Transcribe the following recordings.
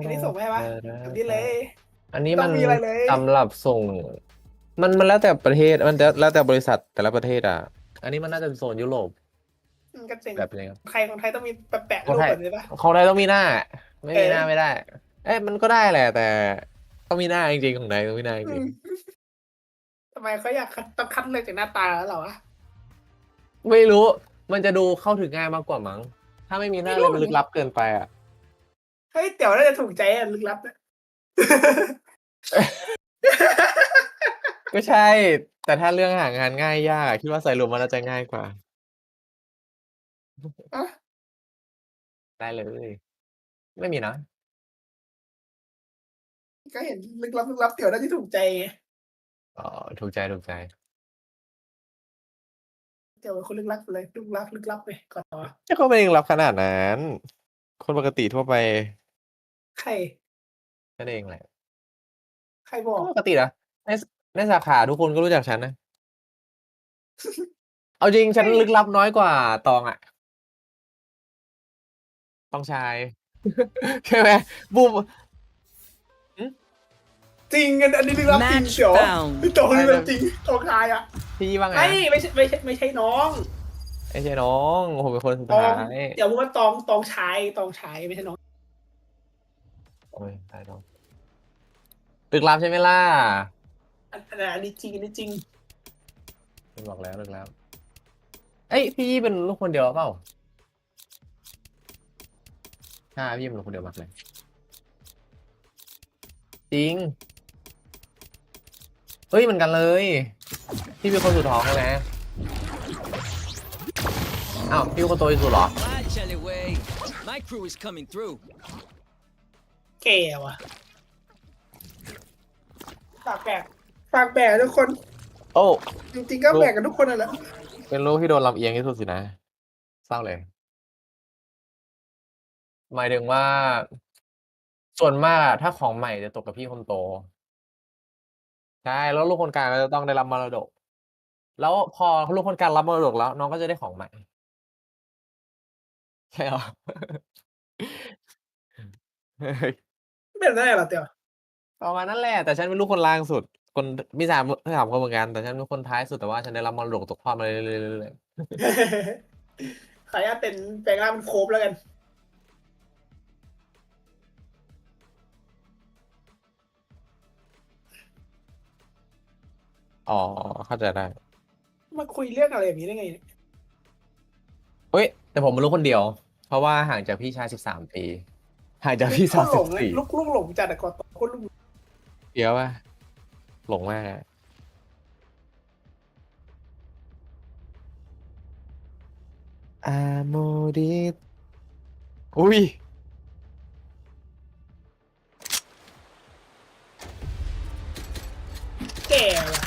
อันนี้ส่งไปให้ปะแบบนี้เลย อันนี้ต้มัองนมีอะไรเลย สำหรับส่ง มันมันแล้วแต่ประเทศมันแล้วแต่บริษัทแต่ละประเทศอะ อันนี้มันน่าจะเป็นโซนยุโรปมันก็เจ๋งแบบนี้ครับ ใครของไทยต้องมีแปะแปะคนรูปไทยแบบนี้ปะ ของไทยต้องมีหน้า ไม่มีหน้าเออ ไม่ได้ เอ้ยมันก็ได้แหละแต่ต้องมีหน้าจริงๆของไทยต้องมีหน้าจอืริงมทำไมเขาอยากคัดต้องคัดเลือกจากหน้าตาแล้วเหรอวะ ๆไม่รู้ มันจะดูเข้าถึงง่ายมากกว่ามั้งถ้าไม่มีหน้าไม่รู้ เลยมันลึกลับเกินไปอะเฮ้ยเดี๋ยวน่าจะถูกใจอะลึกลับเนี่ยก็ใช่ แต่ถ้าเรื่องหางานง่ายยากคิดว่าใส่รวมมันน่าจะง่ายกว่า อะได้เลย ไม่มีนะก็เห็นลึกลับลึกลับเดี๋ยวน่าจะถูกใจไงอ๋อถูกใจถูกใจเดี๋ยวเป็นคนลึกลับเลยลึกลับลึกลับไปก่อนต่อ ไม่เขาไม่ได้รับขนาดนั้น คนปกติทั่วไป ใคร นั่นเองแหละใครบอกปกตินะในในสาขาทุกคนก็รู้จักฉันนะ เอาจริงฉันลึกลับน้อยกว่าตองอะต้องชาย ใช่ไหมบูม จริงอันอันนี้ลึกลับจริง Match เดี๋ยว found พี่โตลึกลับจริงโตคายอะพี่ว่าไงไม่ไม่ใช่ไม่ใช่ไม่ใช่น้องไม่ใช่น้องผมเป็นคนสุดตองท้ายเดี๋ยวพูดว่าตองตองชายตองชายไม่ใช่น้องโอ้ยตายน้องลึกลับใช่ไหมล่ะอันอันอันนี้จริงอันนี้จริงผมบอกแล้วลึกลับเอ้ยพี่เป็นลูกคนเดียวเปล่าใช่พี่เป็นลูกคนเดียวมากเลยจริงเฮ้ยเหมือนกันเลย พี่เป็นคนสุดท้องใช่ไหมอ้าวพี่เป็นคนโตที่สุดเหรอ แก่ว่ะฝากแบกฝากแบกทุกคน โอ้ จริงๆก็แบกกันทุกคนนั่นแหละเป็นลูกที่โดนลำเอียงที่สุดสินะเศร้าเลย หมายถึงว่า ส่วนมากอะถ้าของใหม่จะตกกับพี่คนโต ใช่ แล้วลูกคนกลางก็จะต้องได้รับมรดก แล้วพอลูกคนกลางรับมรดกแล้ว น้องก็จะได้ของใหม่ ใช่เหรอ เป็นได้เหรอเตียวประมาณนั้นแหละแต่ฉันเป็นลูกคนล่างสุด คนมีสามสามคนเหมือนกันแต่ฉันเป็นคนท้ายสุดแต่ว่าฉันได้รับมรดกตกทอดมาเรื่อยๆขออนุญาตเป็นแปลงร่างเป็นโคบแล้วกันอ๋อเข้าใจได้มาคุยเรื่องอะไรแบบนี้ได้ไงเนี่ยเฮ้ยแต่ผมเป็นลูกคนเดียว เพราะว่าห่างจากพี่ชายสิบสามปี ห่างจากพี่คสาวนหลสิบงเลยสี่ลูกลูกหลงจัดอะก่อนคนลูกเดี๋ยวว่าหลงมากอะอาโมดิสอุ้ย แก่ว่ะ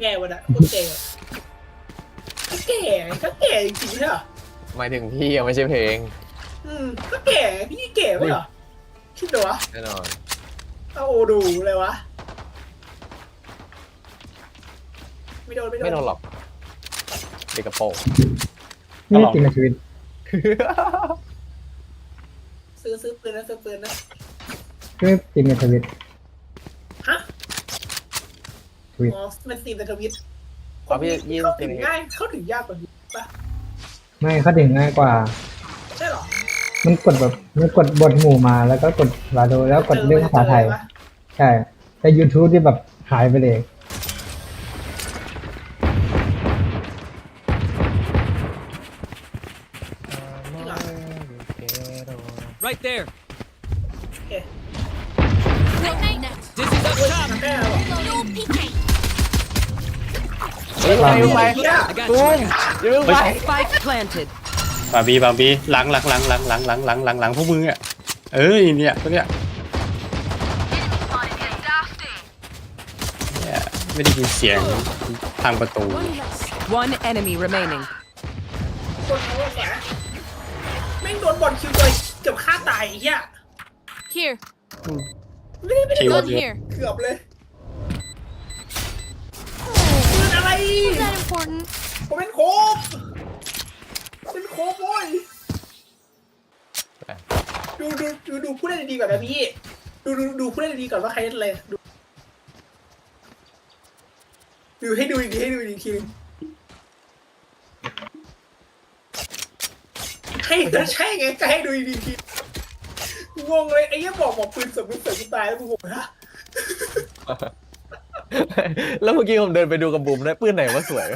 แก่ว่ะนะคนแก่ ก็แก่ก็แก่จริงๆใช่เหรอหมายถึงพี่อะไม่ใช่เพลงอืมก็แก่พี่แก่ไม่เหรอคิดดูวะแน่นอนเอาโอดูเลยวะไม่โดนไม่โดนไม่โดนหรอกเด็กกระโปรงไม่ได้จริงในชีวิตซื้อซื้อปืนนะซื้อปืนนะไม่ได้จริงในชีวิตฮะทวิตอ๋อมันซีนแต่ทวิต เอาพี่ยี่เข้าสิถึบงง่ายเข้าถึงยากกว่านี้ปะไม่เข้าถึงง่ายกว่า ใช่เหรอมันกดแบบมันกดบทหมู่มาแล้วก็กดลาโดแล้วกดเรื่องภาษาไทยเจอปะใช่ แต่ YouTube ที่แบบหายไปเลย Right there. ไปไปเฮีย I got ตุ้ you. มอย่าเพิ่งไป Spike planted. บาร์บี้บาร์บี้หลังหลังหลังหลังหลังหลังหลังหลังหลังพวกมึงอะเอ้ยเนี่ยตัวเนี้ยเนี่ยไม่ได้ยินเสียงทางประตู One enemy remaining. คนเขาว่าแกแม่งโดนบอลคิวเลยเกือบฆ่าตายไอ้เฮีย Here, ไม่ได้ไม่ได้คิวโด gun น here. เกือบเลย อะไร Is that ผมเป็นโคบเป็นโคบโว้ยดูดูดูดูผู้เล่นดีกว่านนะพี่ ดูดูดูผู้เล่นดีกว่าว่าใครเล่นอะไรดูดูให้ดูอีกทีให้ดูอีกทีให้ก็ใช่ไงก็ให้ดูอีกทีงงเลยไอ้เหี้บอกบอกปืนเสมปืนเสริมกูตายแล้วกูงงนะ แล้วเมื่อกี้ผมเดินไปดูกับบุ๋มได้ปืนไหนว่าสวย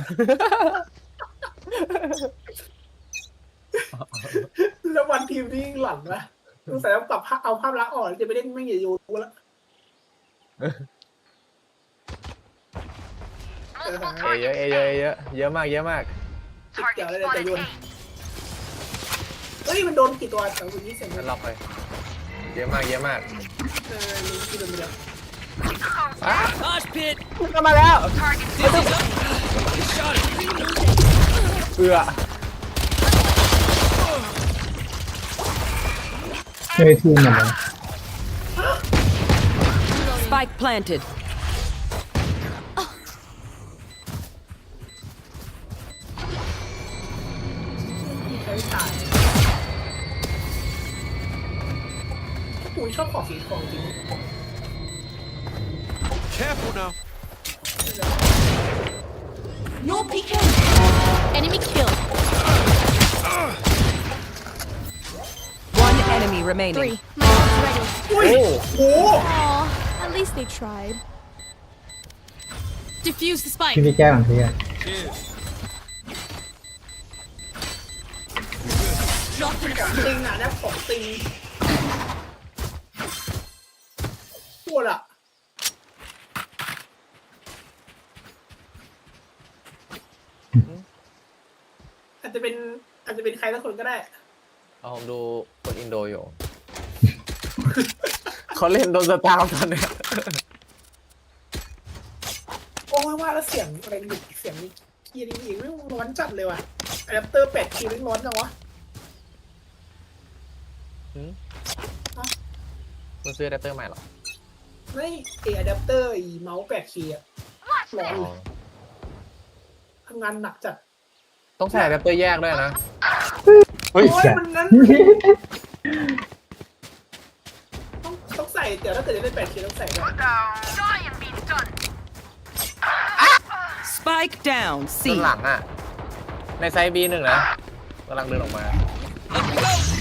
แล้ววันทีมนี่หลังนะสงสัยต้องปรับภาพเอาภาพลักษณ์อ่อนจะไปเล่นไม่อย่าโยนกูละเออเอเยอะเอเยอะเอเยอะเยอะมากเยอะมากติดเกี่ยวเลยแต่โยนเฮ้ย มันโดนกี่ตัวสองคนนี้เสียงนั่มันนล็อกไปเยอะมากเยอะมาก เออลิงกี่ตัวไปแล้ว Mosh pit. ก็มาแล้ว Dizzy's up. Shot it. เอือเฮ้ยทีมเหมือนกัน Spike planted. มีใครตายกูชอบของสีทองจริง Careful now. No peeking. Enemy kill. One enemy remaining. Three. My ult's ready. อุ้ยโอ้โอ้ Aw, at least they tried. Diffuse the spike. พี่พี่แก้ก่อนพี่อะ Cheers. ติงอะนะของติงปวดอะ อาจจะเป็น อาจจะเป็นใครสักคนก็ได้ เอาผมดูคนอินโดอยู่ เขาเล่นโดนสตาร์ตอนเนี้ยโอ้ยว่าแล้วเสียงอะไรหลุดเสียงเกียร์ดีๆไม่งร้อนจัดเลยว่ะอะแดปเตอร์แปดคีย์ไม่งร้อนจังวะคุณซื้ออะแดปเตอร์ใหม่เหรอไม่เออะแดปเตอร์ไอ้เมาส์แปดคีย์อะร้อนอ๋เลอยทำงานหนักจัดต้องใส่อะแดปเตอร์แยกด้วยนะ เฮ้ย โอ้ยมันนั้นต้องต้องใส่เดี๋ยวถ้าเกิดจะเล่นแปดคีย์ต้องใส่ด้วย Spike down. ด้า C. นหลังอะ ในไซส์บีหนึ่งนะกำลังเดินออกมา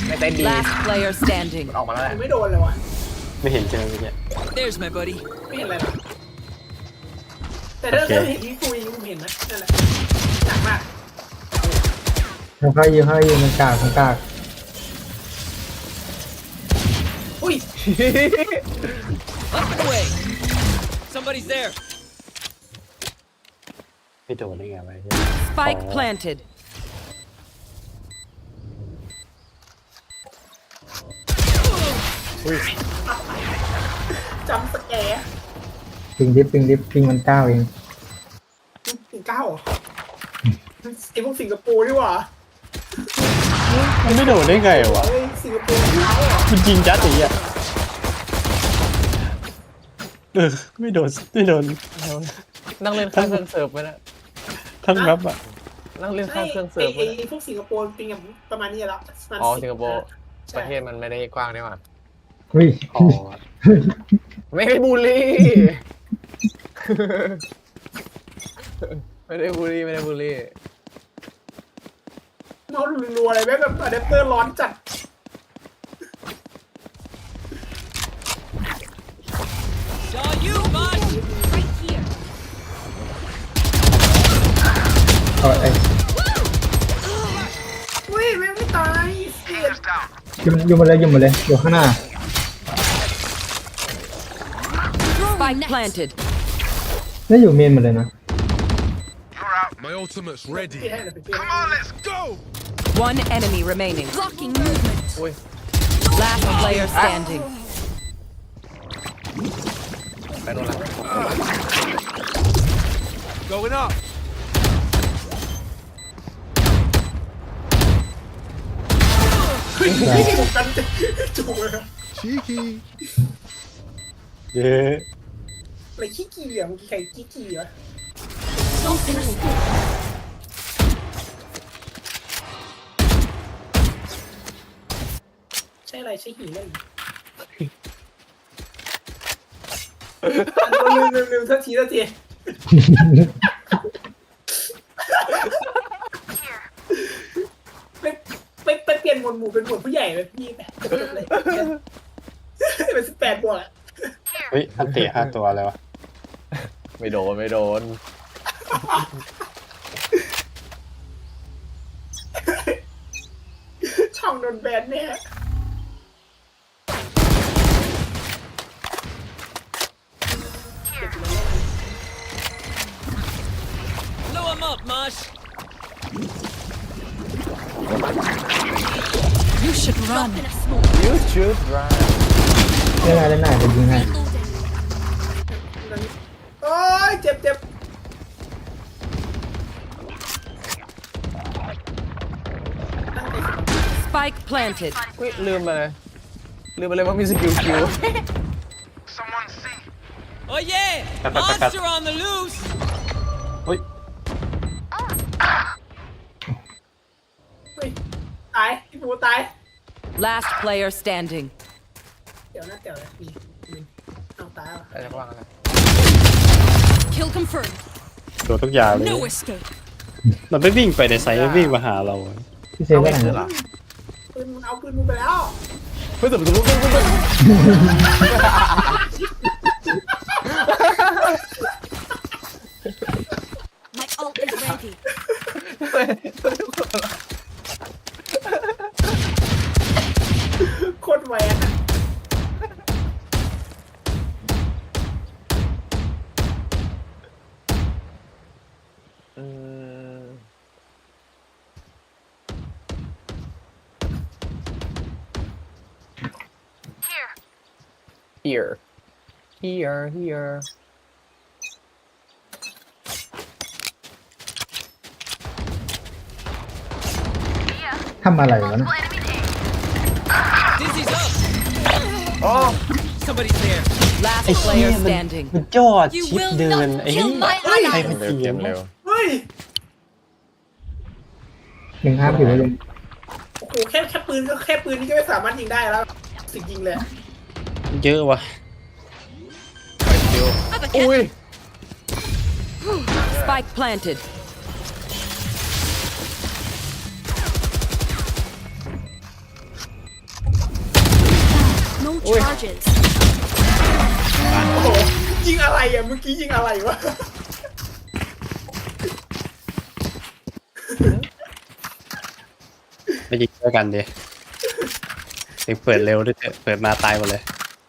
ในไซส์ดี Last player standing. ออกมาแล้วแหละมันไม่โดนเลยว่ะไม่เห็นใช่ไหมเมื่อกี้ There's my buddy. ไม่เห็นอะไรหรอก แต่ถ้าโอเคถ้าเห็นที่กูยิงกูเห็นนะนั่นแหละหนักมากเขาเข้ายิงเข้ายิงมันกากมันกากอุ้ย Up and away. Somebody's there. ไม่โดนได้ไงวะ Spike Oh. planted. จำสแกร์ ปิงดิฟปิงดิฟปิงมันเก้าเองถึงเก้าเหรอไอพวกสิงคโปร์ดีกว่ามันไม่โดนได้ไงวะเฮ้ยสิงคโปร์เก้าเหรอมันยิงจัดอย่างเงี้ยเออไม่โดนไม่โดนนั่งเล่นข้างเครื่องเสิร์ฟไปนะทั้งรับอะนั่งเล่นใช่ข้างเครื่องไอเสิร์ฟไปไอนะไอพวกสิงคโปร์เป็นอย่างประมาณนี้แล้วประมาณอ๋อ10สิงคโปร์ใช่ประเทศมันไม่ได้กว้างนี่หว่าอุ้ย อ๋อไม่ได้บูลลี่ ไม่ได้บูลลี่ไม่ได้บูลลี่เมารัวๆอะไรแม่งแบบอะแดปเตอร์ร้อนจัด Saw you, Mosh. Right here. เอาไอ้อุ้ยแม่งไม่ตายเสียดยิงยิงมาเลยยิงมาเลยอยู่ข้างหน้า Spike planted. นี่อยู่เมนหมดเลยนะ My ultimate's พี่ ready. ให้หน่อยพี่ให้ Let's go. One enemy remaining. Blocking movement. อุ้ย Last player standing. ไปโดนละ Going up. จูบกันจูบเลย Cheeky. เย้ อะไรขี้เกียจเมื่อกี้ใครขี้เกียจใช่อะไรใช้หีเล่นลืมลืมลืมทันทีทันทีไปไปไปเปลี่ยนหมวดหมู่เป็นหมวดผู้ใหญ่เลยพี่ไปจบเลยเป็นสิบแปดบวกอะ เฮ้ยอันเตะห้าตัวเลยวะ ไม่โดนไม่โดน ช่องโดนแบนเนี่ย Blow him up, Mosh. You should run. In a smoke. you should run เล่นอะไรเล่นไหนจะยิงให้ Reloading. Planted. เฮ้ยลืมไปเลยลืมไปเลยว่ามีสกิลคิว Oh yeah! Cut, cut, cut, cut. Monster on the loose! เฮ้ยเฮ้ยตายพี่ปูตาย Last player standing. เดี๋ยวนะเดี๋ยวนะมีมีเอาตายว่ะอะไรก็ว่ากันนะ Kill confirmed. โดนทุกอย่างเลย No escape. มันไม่วิ่งไปในไซต์มันวิ่งมาหาเราอะพี่เซฟเอาไปไม่ไหนขึ้นเหรอ ปืนมึงเอาปืนมึงไปแล้วเฮ้ยแต่ผมจะรู้เรื่องเรื่อง My ult is ready. โคตรแหวน here here here ทำอะไรวะนะ Dizzy's up! อ๋อ Somebody's there. Last ไอ้เชี่ย player มัน standing. มันยอด You ชิป will เดิน not ไอ้ kill my ใคร ally. มันเร็วเขีเกยนมเร็ว เฮ้ย หนึ่งห้ามผิวเลยโอ้โห แค่แค่ปืนก็แค่ปืนนี่ก็ไม่สามารถยิงได้แล้ว สิยิงเลย เยอะวะไปคิวอุ้ย Spike planted. No charges. โอ้โหยิงอะไรอะเมื่อกี้ยิงอะไรวะ ไปยิงด้วยกันดิเด็กเปิดเร็วด้วยเถอะเปิดมาตายหมดเลย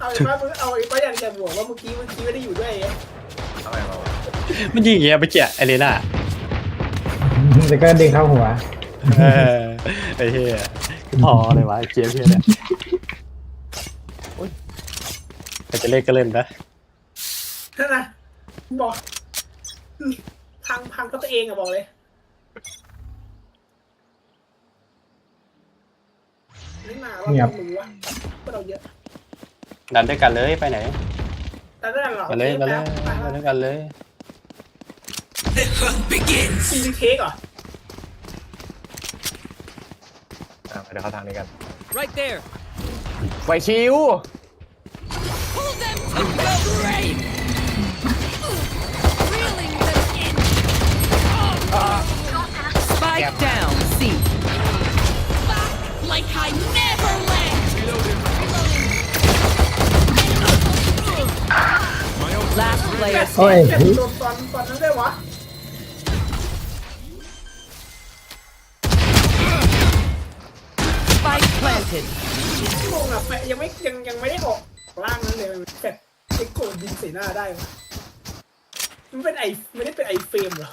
เอาอีกว่ามึงเอาอีกว่าอย่างจะบวกว่าเมื่อกี้เมื่อกี้ไม่ได้อยู่ด้วยไงอะไรมาวะมันยิงอย่างเงี้ยไปเจียไอเลน่าแล้วก็ดึงเข้าหัว เออไอ้เหี้ยพอเลยวะไอ้เจี๊ยบเหี้ยเนี่ยอุ๊ยใครจะเล่นก็เล่นนะนั่นนะบอกพังพังก็ตัวเองอะบอกเลยไม่มาว่าเงียบไม่รู้ว่าพวกเราเยอะ ดันด้วยกันเลยไปไหนแต่นั่นหรอมาเลยมาเลยมามาด้วยกันเลยซีรีเทคเหรออะเดี๋ยวเข้าทางนี้กัน Right there. ไหวชิว Pull them to the grave. Reeling them in. Spike down. C. Back like I never left. Player โอ้ย standing. แค่โดนตอนตอนนั้นได้วะ Spike planted. งงอะแปะยังไม่ยังยังไม่ได้ออกร่างนั้นเลยแปะไอ้โกดยิงใส่หน้าได้วะมันเป็นไอไม่ได้เป็นไอเฟรมเหรอ